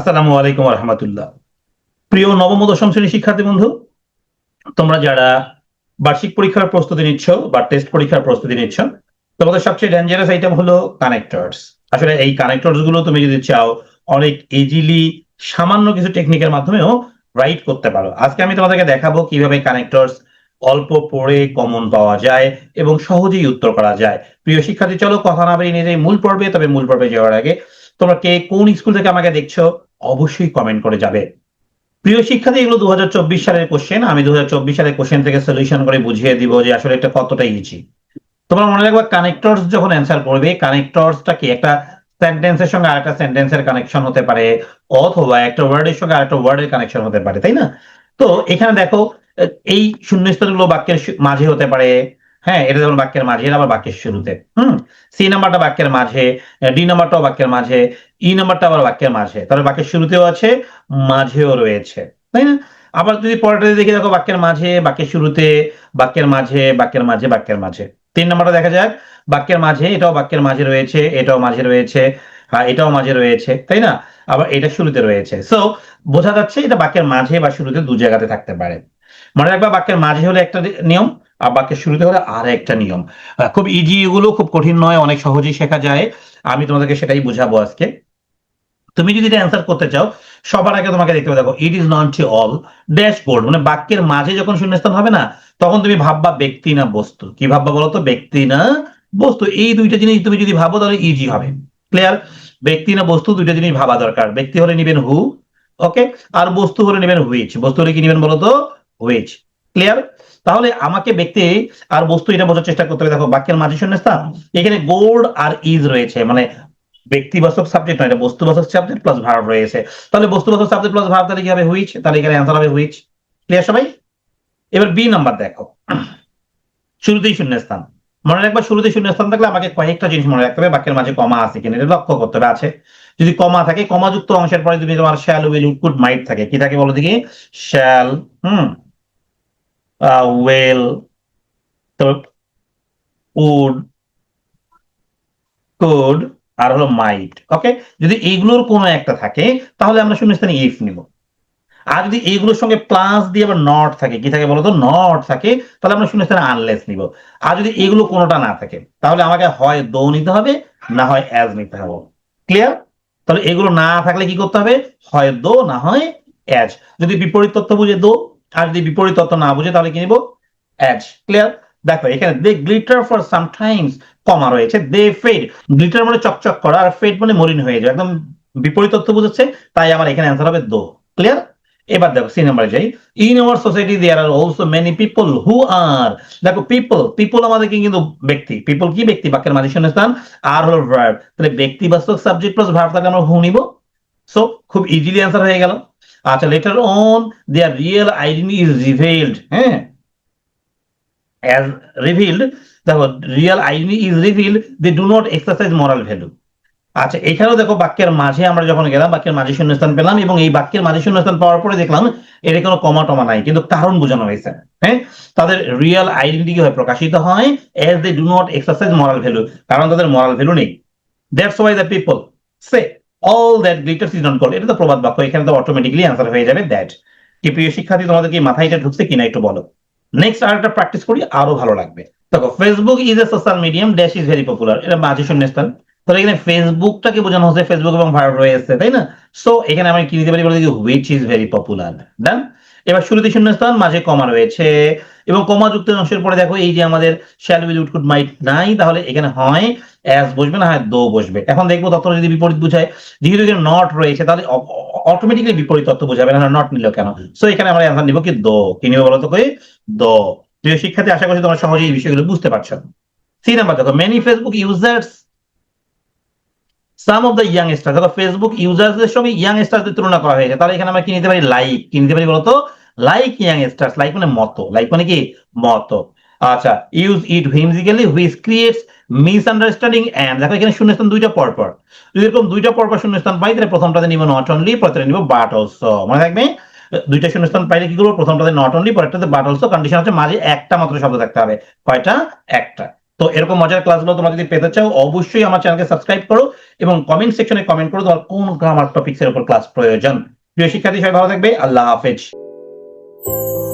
আসসালামু আলাইকুম রহমতুল্লাহ প্রিয় নবম দশম শ্রেণির শিক্ষার্থী বন্ধু, তোমরা যারা বার্ষিক পরীক্ষার প্রস্তুতি নিচ্ছ বা টেস্ট পরীক্ষার প্রস্তুতি নিচ্ছ, তোমাদের সবচেয়ে ডেঞ্জারাস আইটেম হলো কানেক্টরস আসলে এই কানেক্টরসগুলো তুমি যদি চাও, অনেক ইজিলি সামান্য কিছু টেকনিকের মাধ্যমেও রাইট করতে পারো। আজকে আমি তোমাদেরকে দেখাবো কীভাবে কানেক্টরস অল্প পড়ে কমন পাওয়া যায় এবং সহজেই উত্তর করা যায়। প্রিয় শিক্ষার্থী, চলো কথা না বেরিয়ে নিয়ে যাই মূল পর্বে, তবে মূল পর্বে যাওয়ার আগে তোমরা কে কোন স্কুল থেকে আমাকে দেখছ, অবশ্যই কমেন্ট করে যাবে। প্রিয় শিক্ষার্থী, এগুলো দু সালের কোশ্চেন আমি দু সালের কোশ্চেন থেকে সলিউশন করে বুঝিয়ে দিব যে আসলে এটা কতটা ইজি তোমরা মনে রাখবা কানেক্টরস যখন অ্যান্সার করবে কানেক্টরসটা কি একটা সেন্টেন্সের সঙ্গে আর আরেকটা সেন্টেন্সের কানেকশন হতে পারে, অথবা একটা ওয়ার্ডের সঙ্গে আরেকটা ওয়ার্ডের কানেকশন হতে পারে, তাই না? তো এখানে দেখো, এই শূন্যস্তরগুলো বাক্যের মাঝে হতে পারে হ্যাঁ এটা যেমন বাক্যের মাঝে, এটা আবার বাক্যের শুরুতে। হুম? সি নাম্বারটা বাক্যের মাঝে ডি নাম্বারটাও বাক্যের মাঝে ই নাম্বারটা আবার বাক্যের মাঝে। তাহলে বাক্যের শুরুতেও আছে, মাঝেও রয়েছে। তাই না? আবার যদি পরেরটা দেখে, দেখো বাক্যের মাঝে, বাক্যের শুরুতে, বাক্যের মাঝে বাক্যের মাঝে বাক্যের মাঝে। তিন নাম্বারটা দেখা যাক। বাক্যের মাঝে, এটাও বাক্যের মাঝে রয়েছে, এটাও মাঝে রয়েছে হ্যাঁ এটাও মাঝে রয়েছে, তাই না? আবার এটা শুরুতে রয়েছে। সো বোঝা যাচ্ছে এটা বাক্যের মাঝে বা শুরুতে দু জায়গাতে থাকতে পারে। মনে রাখবা, বাক্যের মাঝে হলে একটা নিয়ম, আর বাক্যের শুরুতে হলে আর একটা নিয়ম খুব ইজি এগুলো, খুব কঠিন নয়, অনেক সহজেই শেখা যায়। আমি তোমাদেরকে সেটাই বুঝাবো আজকে। তুমি যদি অ্যান্সার করতে চাও, সবার আগে তোমাকে দেখতে দেখো it is not to all dashboard মানে বাক্যের মাঝে যখন শূন্যস্থান হবে না, তখন তুমি ভাববা ব্যক্তি না বস্তু। কি ভাববা বলো তো ব্যক্তি না বস্তু। এই দুইটা জিনিস তুমি যদি ভাবো, তাহলে ইজি হবে। ক্লিয়ার ব্যক্তি না বস্তু, দুইটা জিনিস ভাবা দরকার। ব্যক্তি হলে নিবেন হু ওকে আর বস্তু হলে নেবেন হুইচ বস্তু হলে কি নেবেন বলো হুইচ ক্লিয়ার তাহলে আমাকে ব্যক্তি আর বস্তু এটা বোঝার চেষ্টা করতে হবে। দেখো, বাক্যের মাঝে শূন্য স্থান, এখানে গোল্ড আর ইজ রয়েছে মানে ব্যক্তিবাচক সাবজেক্ট নয়, এটা বস্তুবাচক সাবজেক্ট প্লাস ভার্ব রয়েছে। তাহলে বস্তুবাচক সাবজেক্ট প্লাস ভার্ব তাহলে কি হবে? হুইচ তাহলে এখানে অ্যান্সার হবে হুইচ ক্লিয়ার সবাই? এবার বি নাম্বার দেখো। শুরুতেই শূন্যস্থান মনে রাখবা শুরুতে শূন্যস্থান থাকলে আমাকে কয়েকটা জিনিস মনে রাখতে হবে, বাক্যের মাঝে কমা আছে কিনা, এটা লক্ষ্য করতে হবে, আছে। যদি কমা থাকে কমাযুক্ত অংশের পরে যদি তোমার শ্যাল উইল কুড মাইট থাকে, কি থাকে বলো দেখি? Shall hmm well would, could, আর হলো মাইট, ওকে? যদি এইগুলোর কোনো একটা থাকে, তাহলে আমরা শূন্যস্থানে ইফ নিব। আর যদি এইগুলোর সঙ্গে প্লাস দিয়ে আবার নট থাকে, কি থাকে বলতো? নট থাকে, তাহলে আমরা শূন্যস্থানে আনলেস নিব। আর যদি এগুলো কোনোটা না থাকে, তাহলে আমাকে হয় দো নিতে হবে, না হয় অ্যাজ নিতে হবে। ক্লিয়ার? তাহলে এগুলো না থাকলে কি করতে হবে? হয় দো, না হয় অ্যাজ। যদি বিপরীত তথ্য বুঝে দো আর যদি বিপরীত তথ্য না বুঝে, তাহলে কি নিব? অ্যাজ ক্লিয়ার দেখো, এখানে they glitter for sometimes comma রয়েছে। দে ফেড গ্লিটার মানে চকচক করা, আর ফেড মানে মরিন হয়ে যায় একদম বিপরীত তথ্য বুঝাচ্ছে তাই আমার এখানে অ্যান্সার হবে দো। ক্লিয়ার এবার দেখো সি নাম্বারে যাই। In our society there are also many people who are দেখো পিপল পিপল আমাদেরকে কিন্তু ব্যক্তি। পিপল কি ব্যক্তি? বাক্যের মাঝে শূন্যস্থান। আর হলো ভার্ব তাহলে ব্যক্তিবাচক সাবজেক্ট প্লাস ভার্ব তাহলে আমরা হু নিব? সো খুব ইজিলি অ্যান্সার হয়ে গেল। আচ্ছা later on their real identity is revealed হ্যাঁ? As revealed, দেখো real identity is reveal they do not exercise moral value আচ্ছা এখানেও দেখো, বাক্যের মাঝে আমরা যখন গেলাম, বাক্যের মাঝে শূন্যস্থান পেলাম এবং এই বাক্যের মাঝে শূন্যস্থান পাওয়ার পরে দেখলাম, এর কোনো কমা টমা নাই, কিন্তু কারণ বোঝানো হয়েছে হ্যাঁ? তাদের রিয়েল আইডেন্টি হয়? প্রকাশিত হয় as they do not exercise moral value কারণ তাদের মরাল ভ্যালু নেই। That's why the people say all that glitters is not gold এটা তো প্রবাদ বাক্য। এখানে তো অটোমেটিক্যালি আনসার হয়ে যাবে দ্যাট কি প্রিয় শিক্ষার্থী তোমাদের কি মাথায় এটা ঢুকছে কিনা একটু বলো। নেক্সট আর একটা প্র্যাকটিস করি, আরও ভালো লাগবে। দেখো Facebook is a social medium dash is very popular এটা মাঝে শূন্যস্থান তাহলে এখানে ফেসবুকটাকে বোঝানো হচ্ছে ফেসবুক এবং ভাইরাল রয়েছে তাই না? সো এখানে আমি কি দিতে পারি বলে which is very popular done এবার শুরুতে শূন্যস্থান, মাঝে কমা রয়েছে। এবং কমা যুক্ত অংশের পরে দেখো, এই যে আমাদের shall will would could might নাই, তাহলে এখানে হয় অ্যাজ বসবে না হয় দো বসবে। এখন দেখব তত্ত্ব যদি বিপরীত বুঝায়, যেহেতু এখানে নট রয়েছে, তাহলে অটোমেটিক্যালি বিপরীত তত্ত্ব বোঝাবে না নট নিল কেন? সো এখানে আমরা অ্যান্সার নিব কি দো কি নিব বলতো কই? দো প্রিয় শিক্ষার্থী, আশা করছি তোমরা সহজেই এই বিষয়গুলো বুঝতে পারছ। সি নাম্বার দেখো many Facebook users some of the young star দেখো ফেসবুক ইউজার্সদের সঙ্গে ইয়াং স্টারদের তুলনা করা হয়েছে। তাহলে এখানে আমরা কি নিতে পারি? লাইক কি নিতে পারি বলতো? লাইক ইয়াং স্টার্স লাইক মানে মতো। লাইক মানে কি? মতো। আচ্ছা use it whimsically which creates misunderstanding and দেখো এখানে শূন্যস্থান দুইটা পরপর। যদি এরকম দুইটা পরপর শূন্যস্থান পাই, তাহলে প্রথমটাতে নিব নট অনলি পরেরটাতে নিব বাট অলসো মনে থাকবে? দুইটা শূন্যস্থান পাইলে কি করব? প্রথমটাতে নট অনলি পরেরটাতে বাট অলসো কন্ডিশন হচ্ছে মাঝে একটা মাত্র শব্দ থাকতে হবে। কয়টা? একটা। তো এরকম মজার ক্লাসগুলো তোমরা যদি পেতে চাও, অবশ্যই আমার চ্যানেলকে সাবস্ক্রাইব করো এবং কমেন্ট সেকশনে কমেন্ট করো তোমার কোন গ্রামার টপিক্স এর উপর ক্লাস প্রয়োজন। প্রিয় শিক্ষার্থী, সবাই ভালো থাকবে। আল্লাহ হাফেজ। Música